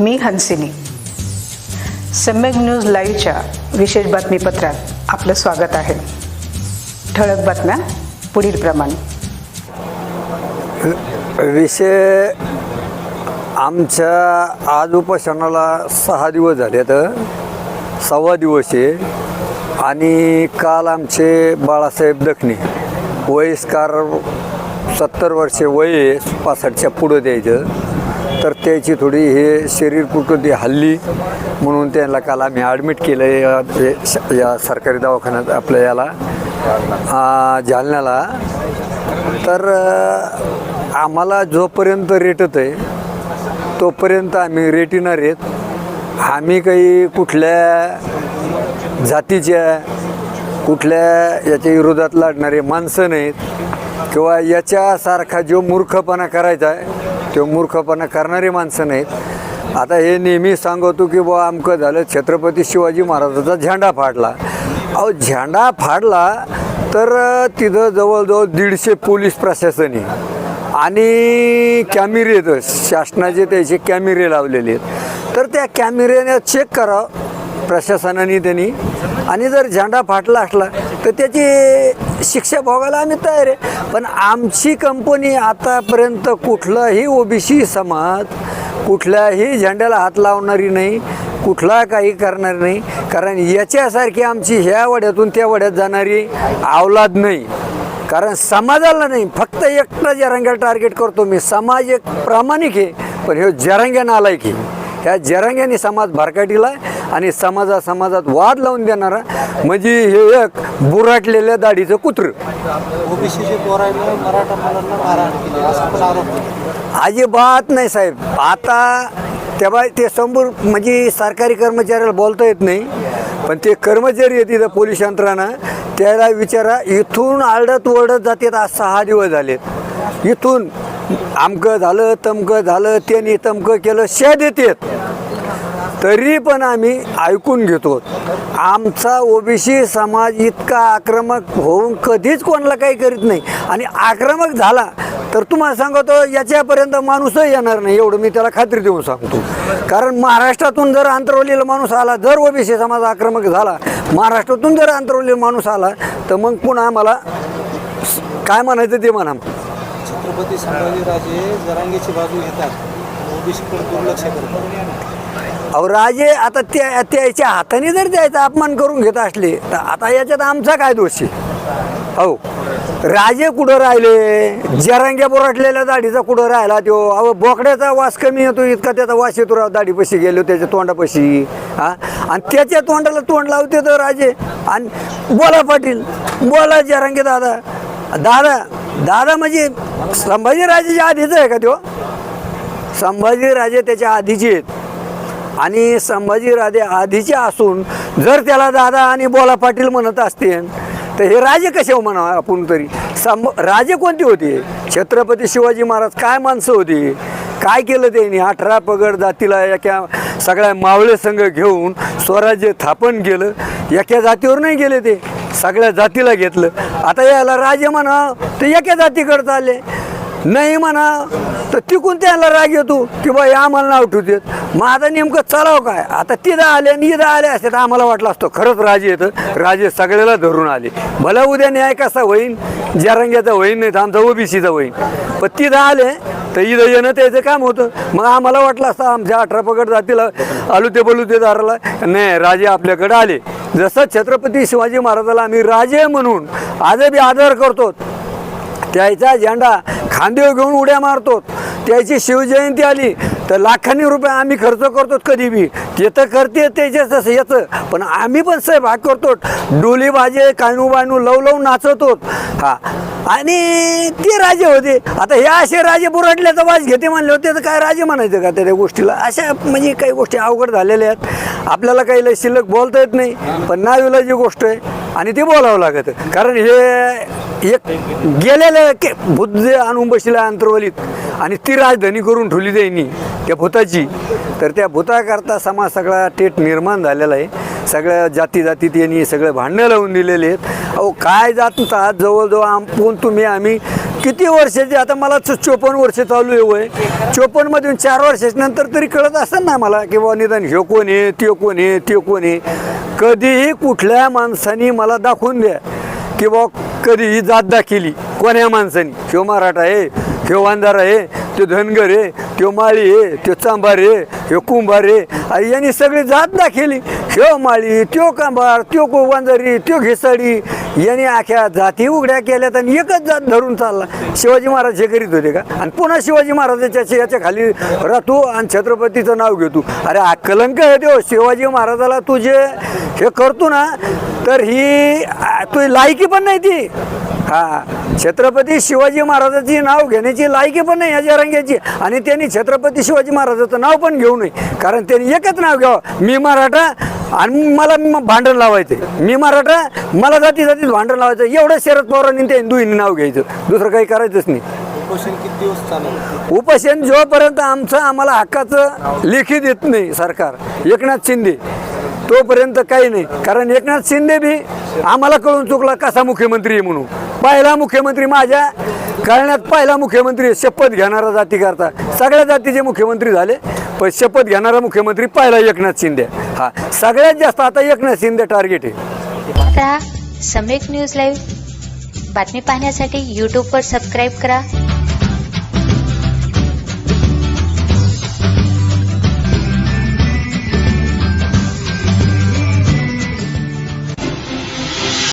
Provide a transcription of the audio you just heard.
मी Hansini. Samyak news लाईव्हच्या विशेष बातमीपत्रात आपलं स्वागत आहे. ठळक बातम्या पुढील प्रमाणे. विषय आमच्या आज उपोषणाला सहा दिवस झाले तर सव्वा दिवस आहे. आणि काल आमचे बाळासाहेब दखणे वयस्कार सत्तर वर्षे वय पासष्टच्या पुढं द्यायचं. तर त्याची थोडी हे शरीर कुठं हल्ली म्हणून त्यांना काल आम्ही ॲडमिट केलं आहे या- या सरकारी दवाखान्यात आपल्या याला जालन्याला. तर आम्हाला जोपर्यंत रेटत आहे तोपर्यंत आम्ही रेटिणार आहेत. आम्ही काही कुठल्या जातीच्या कुठल्या याच्या विरोधात लढणारे माणसं नाहीत. किंवा याच्यासारखा जो मूर्खपणा करायचा आहे तो मूर्खपणा करणारी माणसं नाहीत. आता हे नेहमी सांगतो की बुवा अमकं झालं छत्रपती शिवाजी महाराजाचा झेंडा फाडला. अहो झेंडा फाडला तर तिथं जवळजवळ दीडशे पोलीस प्रशासन आहे आणि कॅमेरे शासनाचे त्याचे कॅमेरे लावलेले आहेत. तर त्या कॅमेऱ्याने चेक करावं प्रशासनाने त्यांनी. आणि जर झेंडा फाटला असला तर त्याची शिक्षा भोगायला आम्ही तयार आहे. पण आमची कंपनी आतापर्यंत कुठलाही ओबीसी समाज कुठल्याही झेंड्याला हात लावणारी नाही कुठला काही करणार नाही. कारण याच्यासारखी आमची ह्या वड्यातून त्या वड्यात जाणारी अवलाद नाही. कारण समाजाला नाही फक्त एकटा जरांग्याला टार्गेट करतो मी. समाज एक प्रामाणिक आहे पण हे जरांग्या नालायक आहे ह्या जरांग्याने समाज भरकाटीला आहे आणि समाजा समाजात वाद लावून देणारा म्हणजे हे एक बुराटलेल्या दाढीचं कुत्र. अजिबात नाही साहेब. आता तेव्हा ते समोर म्हणजे सरकारी कर्मचाऱ्याला बोलता येत नाही पण ते कर्मचारी आहेत तिथं पोलीस यंत्रणा. त्याला विचारा इथून आरडत ओरडत जातात आज सहा दिवस झालेत. इथून आमकं झालं तमकं झालं त्यांनी तमकं केलं शे देतात. तरी पण आम्ही ऐकून घेतो. आमचा ओबीसी समाज इतका आक्रमक होऊन कधीच कोणाला काही करीत नाही. आणि आक्रमक झाला तर तुम्हाला सांगतो याच्यापर्यंत माणूसही येणार नाही. एवढं मी त्याला खात्री देऊन सांगतो. कारण महाराष्ट्रातून जर आंतरवलीला माणूस आला जर ओबीसी समाज आक्रमक झाला महाराष्ट्रातून जर आंतरवलीला माणूस आला तर मग पुन्हा आम्हाला काय म्हणायचं ते म्हणा. छत्रपती संभाजीराजे जरांगीची बाजू घेतात. ओबीसीकडे दुर्लक्ष करतात. अहो राजे आता त्या त्याच्या हाताने जर त्याचा अपमान करून घेत असले तर आता याच्यात आमचा काय दोष आहे? हो राजे कुठं राहिले? जरांग्या बोराटलेल्या दाढीचा कुठं राहिला तो? अहो बोकड्याचा वास कमी येतो इतका त्याचा वास येतो राव दाढीपाशी गेलो त्याच्या तोंडापाशी. हा? आणि त्याच्या तोंडाला तोंड लावते तर राजे. आणि बोला पाटील बोला जरांगे दादा. दादा दादा म्हणजे संभाजीराजेच्या आधीच आहे का तो? संभाजीराजे त्याच्या आधीचे आहेत. आणि संभाजी राजे आधीचे असून जर त्याला दादा आणि बोला पाटील म्हणत असतील तर हे राजे कसे म्हणा आपण तरी? संभ राजे कोणते होते? छत्रपती शिवाजी महाराज काय माणसं होती? काय केलं त्यांनी? अठरा पगड जातीला एका सगळ्या मावळे संघ घेऊन स्वराज्य स्थापन केलं. एका जातीवर नाही गेले ते. सगळ्या जातीला घेतलं. आता याला राजे म्हणा तर एका जातीकडे चालले. नाही म्हणा तर तिकून त्याला राग येतो की बा हे आम्हाला नाव ठेवतात माझं नेमकं चालाव काय? आता तिथं आले आणि इथं आले असते तर आम्हाला वाटलं असतो खरंच राजे येतं. राजे सगळ्याला धरून आले. मला उद्या न्याय कसा होईन? जरंग्याचा होईन नाही तर आमचा ओबीसीचा होईन. पण तिथं आले तर इथं येणं त्याचं काम होतं. मग आम्हाला वाटलं असतं आमच्या अठरा पकड जातीला आलू ते बलू ते दाराला. नाही राजे आपल्याकडे आले. जसं छत्रपती शिवाजी महाराजाला आम्ही राजे म्हणून आजही आदर करतो त्याचा झेंडा खांदेव घेऊन उड्या मारतो. त्याची शिवजयंती आली. तर लाखांनी रुपये आम्ही खर्च करतो कधी बी. ते तर करते त्याच्याच याचं. पण आम्ही पण साहेब हा करतो. डोली बाजे कानू बाणू लव लव नाचतो हा. आणि ते राजे होते. आता हे असे राजे बुरडल्याचा वाज घेते म्हणले होते तर काय राजे म्हणायचं का त्या गोष्टीला? अशा म्हणजे काही गोष्टी अवघड झालेल्या आहेत. आपल्याला काही लय शिल्लक बोलता येत नाही. पण नावीला जी गोष्ट आहे आणि ते बोलावं लागत. कारण हे एक गेलेलं के भूत आणून बसलेलं अंतर्वलीत. आणि ती राजधानी करून ठेवली त्यांनी. त्या भूताची. तर त्या भूताकरता समाज सगळा टेट निर्माण झालेला आहे. सगळ्या जाती जातीत यांनी सगळे भांडणं लावून दिलेले आहेत. अहो काय जात आज जवळजवळ आमपून तुम्ही आम्ही? किती वर्षाचे? आता मला चोपन्न वर्ष चालू आहे वय. चोपन्नमधून चार वर्षाच्या नंतर तरी कळत असेल ना मला की बाबा निदान ह्यो कोण आहे त्यो कोण आहे त्यो कोण आहे? कधीही कुठल्या माणसाने मला दाखवून द्या की बा कधीही जात दाखिली. कोण्या माणसाने? ह्यो मराठा आहे ह्यो वांधार आहे तो धनगर आहे त्यो माळी आहे त्यो चांभार आहे ह्यो कुंभार आहे यांनी सगळी जात दाखिली. ह्यो माळी त्यो कांभार त्यो को वांजारी त्यो घेसाडी यांनी अख्या जाती उघड्या केल्यात आणि एकच जात धरून चालला. शिवाजी महाराज हे करीत होते का? आणि पुन्हा शिवाजी महाराजाच्या याच्या खाली राहतो आणि छत्रपतीचं नाव घेतो अरे हा कलंक आहे तो शिवाजी महाराजाला तू जे हे करतो ना तर ही तू तुझी लायकी पण नाही ती. हा. छत्रपती शिवाजी महाराजाची नाव घेण्याची लायकी पण नाही या रंगाची आणि त्यांनी छत्रपती शिवाजी महाराजाचं नाव पण घेऊ नये. कारण त्यांनी एकच नाव घ्यावं. मी मराठा आणि मला भांडण लावायचं. मी मराठा मला जाती जातीत भांडण लावायचं. एवढं शरद पवारांनी त्या हिंदूंनी नाव घ्यायचं. दुसरं काही करायचंच नाही. उपोषण किती दिवस चालेल उपोषण जोपर्यंत आमचं आम्हाला हक्काचं लेखी देत नाही सरकार एकनाथ शिंदे तोपर्यंत काही नाही. कारण एकनाथ शिंदे बी आम्हाला कळून चुकला कसा मुख्यमंत्री आहे म्हणून. पहिला मुख्यमंत्री माझ्या. कळण्यात पहिला मुख्यमंत्री शपथ घेणारा जाती करता सगळ्या जातीचे मुख्यमंत्री झाले पण शपथ घेणारा मुख्यमंत्री पहिला एकनाथ शिंदे. हा सगळ्यात जास्त आता एकनाथ शिंदे टार्गेट आहे. आता सम्यक न्यूज लाईव्ह बातमी पाहण्यासाठी यूट्यूबवर सबस्क्राईब करा.